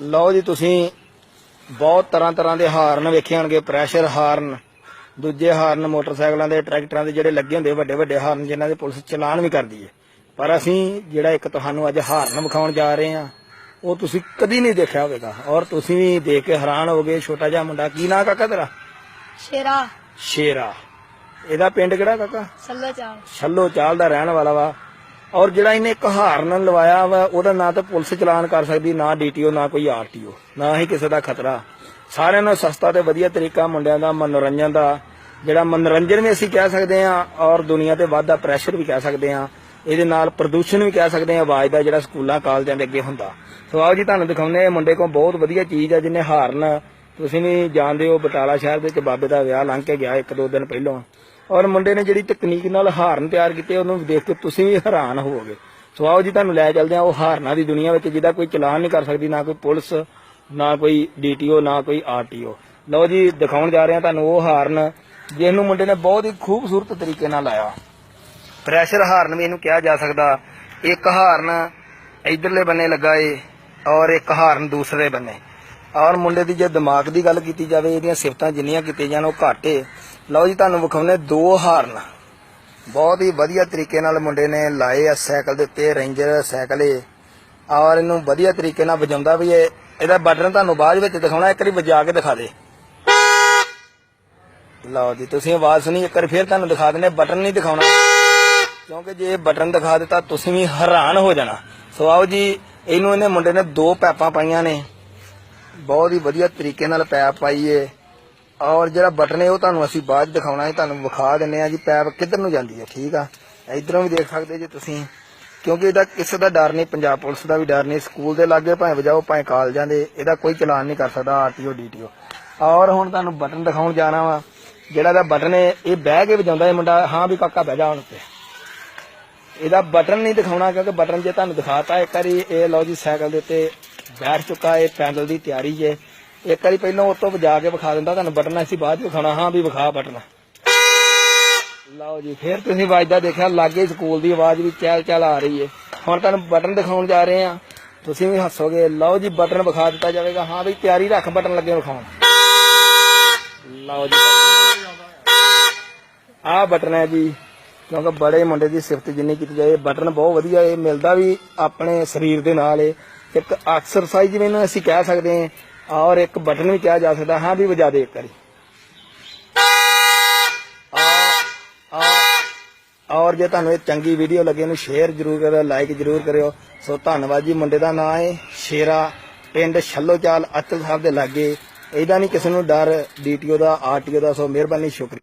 ਲਓ ਜੀ ਤੁਸੀਂ ਬਹੁਤ ਤਰ੍ਹਾਂ ਤਰ੍ਹਾਂ ਦੇ ਹਾਰਨ ਵੇਖੇ ਹੋਣਗੇ। ਪ੍ਰੈਸ਼ਰ ਹਾਰਨ ਦੂਜੇ ਹਾਰਨ ਮੋਟਰਸਾਈਕਲਾਂ ਦੇ ਟਰੈਕਟਰਾਂ ਦੇ ਜਿਹੜੇ ਲੱਗੇ ਹੁੰਦੇ ਵੱਡੇ ਵੱਡੇ ਹਾਰਨ ਜਿਨ੍ਹਾਂ ਦੇ ਪੁਲਿਸ ਚਲਾਨ ਵੀ ਕਰਦੀ ਹੈ। ਪਰ ਅਸੀਂ ਜਿਹੜਾ ਇੱਕ ਤੁਹਾਨੂੰ ਅੱਜ ਹਾਰਨ ਵਿਖਾਉਣ ਜਾ ਰਹੇ ਹਾਂ ਉਹ ਤੁਸੀਂ ਕਦੀ ਨਹੀਂ ਦੇਖਿਆ ਹੋਵੇਗਾ। ਔਰ ਤੁਸੀਂ ਵੀ ਦੇਖ ਕੇ ਹੈਰਾਨ ਹੋਗੇ ਛੋਟਾ ਜਿਹਾ ਮੁੰਡਾ। ਕੀ ਨਾਂ ਕਾਕਾ ਤੇਰਾ? ਸ਼ੇਰਾ। ਸ਼ੇਰਾ। ਇਹਦਾ ਪਿੰਡ ਕਿਹੜਾ ਕਾਕਾ? ਸੱਲੋ ਚਾਲ ਛੱਲੋ ਚਾਲ ਦਾ ਰਹਿਣ ਵਾਲਾ ਵਾ। ਔਰ ਜਿਹੜਾ ਇਹਨੇ ਇੱਕ ਹਾਰਨ ਲਵਾਇਆ ਵਾ, ਉਹਦਾ ਨਾ ਤਾਂ ਪੁਲਿਸ ਚਲਾਨ ਕਰ ਸਕਦੀ, ਨਾ ਡੀਟੀਓ ਨਾ ਕੋਈ ਆਰਟੀਓ ਨਾ ਹੀ ਕਿਸੇ ਦਾ ਖਤਰਾ। ਸਾਰਿਆਂ ਨੂੰ ਸਸਤਾ ਤੇ ਵਧੀਆ ਤਰੀਕਾ ਮੁੰਡਿਆਂ ਦਾ, ਮਨੋਰੰਜਨ ਦਾ, ਜਿਹੜਾ ਮਨੋਰੰਜਨ ਵੀ ਅਸੀਂ ਕਹਿ ਸਕਦੇ ਹਾਂ, ਔਰ ਦੁਨੀਆ ਤੇ ਵਾਧਾ ਪ੍ਰੈਸ਼ਰ ਵੀ ਕਹਿ ਸਕਦੇ ਹਾਂ, ਇਹਦੇ ਨਾਲ ਪ੍ਰਦੂਸ਼ਣ ਵੀ ਕਹਿ ਸਕਦੇ ਹਾਂ, ਆਵਾਜ਼ ਦਾ ਜਿਹੜਾ ਸਕੂਲਾਂ, ਕਾਲਜਾਂ ਦੇ ਅੱਗੇ ਹੁੰਦਾ। ਸੋ ਆਓ ਜੀ, ਤੁਹਾਨੂੰ ਦਿਖਾਉਂਦੇ ਆ ਮੁੰਡੇ ਕੋਲ ਬਹੁਤ ਵਧੀਆ ਚੀਜ਼ ਆ, ਜਿਹਨੇ ਹਾਰਨ। ਤੁਸੀਂ ਵੀ ਜਾਣਦੇ ਹੋ, ਬਟਾਲਾ ਸ਼ਹਿਰ ਦੇ ਵਿੱਚ ਬਾਬੇ ਦਾ ਵਿਆਹ ਲੰਘ ਕੇ ਗਿਆ ਇੱਕ ਦੋ ਦਿਨ ਪਹਿਲਾਂ। ਔਰ ਮੁੰਡੇ ਨੇ ਜਿਹੜੀ ਤਕਨੀਕ ਨਾਲ ਹਾਰਨ ਤਿਆਰ ਕੀਤੇ, ਉਹਨੂੰ ਦੇਖ ਕੇ ਤੁਸੀਂ ਵੀ ਹੈਰਾਨ ਹੋਵੋਗੇ। ਸੋ ਆਓ ਜੀ, ਤੁਹਾਨੂੰ ਲੈ ਚੱਲਦੇ ਆ ਉਹ ਹਾਰਨਾ ਦੀ ਦੁਨੀਆ ਵਿੱਚ, ਜਿਹਦਾ ਕੋਈ ਚਲਾਨ ਨਹੀਂ ਕਰ ਸਕਦੀ, ਨਾ ਕੋਈ ਪੁਲਿਸ, ਨਾ ਕੋਈ ਡੀਟੀਓ ਨਾ ਕੋਈ ਆਰਟੀਓ ਲਓ ਜੀ, ਦਿਖਾਉਣ ਜਾ ਰਹੇ ਹਾਂ ਤੁਹਾਨੂੰ ਉਹ ਹਾਰਨ ਜਿਸ ਨੂੰ ਮੁੰਡੇ ਨੇ ਬਹੁਤ ਹੀ ਖੂਬਸੂਰਤ ਤਰੀਕੇ ਨਾਲ ਲਾਇਆ। ਪ੍ਰੈਸ਼ਰ ਹਾਰਨ ਵੀ ਇਹਨੂੰ ਕਿਹਾ ਜਾ ਸਕਦਾ। ਇੱਕ ਹਾਰਨ ਇਧਰਲੇ ਬੰਨੇ ਲੱਗਾ ਏ, ਔਰ ਇੱਕ ਹਾਰਨ ਦੂਸਰੇ ਬੰਨੇ। ਔਰ ਮੁੰਡੇ ਦੀ ਜੇ ਦਿਮਾਗ ਦੀ ਗੱਲ ਕੀਤੀ ਜਾਵੇ, ਇਹਦੀਆਂ ਸਿਫਤਾਂ ਜਿੰਨੀਆਂ ਕੀਤੀਆਂ ਜਾਣ, ਉਹ ਘੱਟ ਏ। ਲਓ ਜੀ, ਤੁਹਾਨੂੰ ਵਿਖਾਉਨੇ ਦੋ ਹਾਰਨ। ਬਹੁਤ ਹੀ ਵਧੀਆ ਤਰੀਕੇ ਨਾਲ ਮੁੰਡੇ ਨੇ ਲਾਏ ਆ ਸਾਈਕਲ ਦੇ ਉੱਤੇ, ਰੇਂਜਰ ਸਾਈਕਲ ਏ ਔਰ ਇਹਨੂੰ ਵਧੀਆ ਤਰੀਕੇ ਨਾਲ ਵਜਾਉਂਦਾ ਵੀ ਏ ਇਹਦਾ ਬਟਨ ਤੁਹਾਨੂੰ ਬਾਅਦ ਵਿੱਚ ਦਿਖਾਉਣਾ, ਇੱਕ ਵਾਰੀ ਵਜਾ ਕੇ ਦਿਖਾ ਦੇ। ਲਓ ਜੀ, ਤੁਸੀਂ ਆਵਾਜ਼ ਸੁਣੀ, ਇੱਕ ਵਾਰ ਫੇਰ ਤੁਹਾਨੂੰ ਦਿਖਾ ਦਿੰਦੇ ਬਟਨ ਨਹੀਂ ਦਿਖਾਉਣਾ। ਕਿਉਂਕਿ ਜੇ ਬਟਨ ਦਿਖਾ ਦਿੱਤਾ, ਤੁਸੀਂ ਵੀ ਹੈਰਾਨ ਹੋ ਜਾਣਾ। ਸੋ ਆਓ ਜੀ, ਇਹਨੂੰ ਇਹਨੇ ਮੁੰਡੇ ਨੇ ਦੋ ਪੈਪਾਂ ਪਾਈਆਂ ਨੇ। ਬਹੁਤ ਹੀ ਵਧੀਆ ਤਰੀਕੇ ਨਾਲ ਪੈਪ ਪਾਈਏ ਔਰ ਜਿਹੜਾ ਬਟਨ ਹੈ, ਉਹ ਤੁਹਾਨੂੰ ਅਸੀਂ ਬਾਅਦ 'ਚ ਦਿਖਾਉਣਾ ਹੈ, ਤੁਹਾਨੂੰ ਵਿਖਾ ਦਿੰਨੇ ਆ ਜੀ, ਪੈਪ ਕਿੱਧਰ ਨੂੰ ਜਾਂਦੀ ਹੈ, ਠੀਕ ਆ? ਇਧਰੋਂ ਵੀ ਦੇਖ ਸਕਦੇ ਜੇ ਤੁਸੀਂ, ਕਿਉਂਕਿ ਇਹਦਾ ਕਿਸੇ ਦਾ ਡਰ ਨਹੀਂ, ਪੰਜਾਬ ਪੁਲਿਸ ਦਾ ਵੀ ਡਰ ਨਹੀਂ, ਸਕੂਲ ਦੇ ਲਾਗੇ ਭਾਵੇਂ ਵਜਾਓ, ਭਾਵੇਂ ਕਾਲਜਾਂ ਦੇ, ਇਹਦਾ ਕੋਈ ਚਲਾਨ ਨਹੀਂ ਕਰ ਸਕਦਾ, ਆਰਟੀਓ, ਡੀਟੀਓ। ਔਰ ਹੁਣ ਤੁਹਾਨੂੰ ਬਟਨ ਦਿਖਾਉਣ ਜਾਣਾ ਵਾ, ਜਿਹੜਾ ਦਾ ਬਟਨ ਹੈ, ਇਹ ਬਹਿ ਕੇ ਵਜਾਉਂਦਾ ਇਹ ਮੁੰਡਾ, ਹਾਂ ਵੀ ਕਾਕਾ ਬਹਿ ਜਾ ਹੁਣ ਉੱਤੇ। ਇਹਦਾ ਬਟਨ ਨਹੀਂ ਦਿਖਾਉਣਾ, ਕਿਉਂਕਿ ਬਟਨ ਜੇ ਤੁਹਾਨੂੰ ਦਿਖਾਤਾ, ਇੱਕ ਵਾਰੀ ਇਹ ਲਓ ਜੀ, ਸਾਈਕਲ ਦੇ ਉੱਤੇ ਬੈਠ ਚੁੱਕਾ, ਇਹ ਪੈਡਲ ਦੀ ਤਿਆਰੀ ਜੇ ਇੱਕ ਵਾਰੀ ਪਹਿਲਾਂ ਉਹ ਵਜਾ ਕੇ ਵਿਖਾ ਦਿੰਦਾ, ਤੁਹਾਨੂੰ ਬਟਨ ਅਸੀਂ ਬਾਅਦ ਚ ਵਿਖਾਉਣਾ, ਹਾਂ ਵੀ ਵਿਖਾ ਬਟਨ ਲਓ ਜੀ, ਫਿਰ ਤੁਸੀਂ ਵੱਜਦਾ ਦੇਖਿਆ, ਲਾਗੇ ਸਕੂਲ ਦੀ ਆਵਾਜ਼ ਵੀ ਚਹਿਲ ਚਹਿਲ ਆ ਰਹੀ ਹੈ ਹੁਣ ਤੁਹਾਨੂੰ ਬਟਨ ਦਿਖਾਉਣ ਜਾ ਰਹੇ ਆ ਤੁਸੀਂ ਵੀ ਹੱਸੋਗੇ। ਲਓ ਜੀ, ਬਟਨ ਵਿਖਾ ਦਿੱਤਾ ਜਾਵੇਗਾ। ਹਾਂ ਵੀ ਤਿਆਰੀ ਰੱਖ ਬਟਨ ਲੱਗੇ ਵਿਖਾਉਣ। ਲਓ ਜੀ ਆ ਬਟਨ ਹੈ ਜੀ, ਕਿਉਂਕਿ ਬੜੇ ਮੁੰਡੇ ਦੀ ਸਿਫਤ ਜਿੰਨੀ ਕੀਤੀ ਜਾਏ ਬਟਨ ਬਹੁਤ ਵਧੀਆ ਇਹ ਮਿਲਦਾ ਵੀ ਆਪਣੇ ਸਰੀਰ ਦੇ ਨਾਲ ਇਹ ਇੱਕ ਐਕਸਰਸਾਈਜ਼ ਜਿਵੇਂ ਇਹਨੂੰ ਅਸੀਂ ਕਹਿ ਸਕਦੇ ਹਾਂ ਔਰ ਇੱਕ ਬਟਨ ਵੀ ਕਿਹਾ ਜਾ ਸਕਦਾ, ਹਾਂ ਵੀ ਵਜਾ ਦੇ ਇੱਕ ਵਾਰੀ। ਔਰ ਜੇ ਤੁਹਾਨੂੰ ਇਹ ਚੰਗੀ ਵੀਡੀਓ ਲੱਗੇ, ਇਹਨੂੰ ਸ਼ੇਅਰ ਜਰੂਰ ਕਰਿਓ ਲਾਈਕ ਜਰੂਰ ਕਰਿਓ। ਸੋ ਧੰਨਵਾਦ ਜੀ, ਮੁੰਡੇ ਦਾ ਨਾਮ ਹੈ ਸ਼ੇਰਾ, ਪਿੰਡ ਛੱਲੋਚਾਲ ਅਚਲ ਸਾਹਿਬ ਦੇ ਲਾਗੇ। ਇਹਦਾ ਨਹੀਂ ਕਿਸੇ ਨੂੰ ਡਰ ਡੀਟੀਓ ਦਾ ਆਰਟੀਓ ਦਾ, ਸੋ ਮਿਹਰਬਾਨੀ, ਸ਼ੁਕਰੀਆ।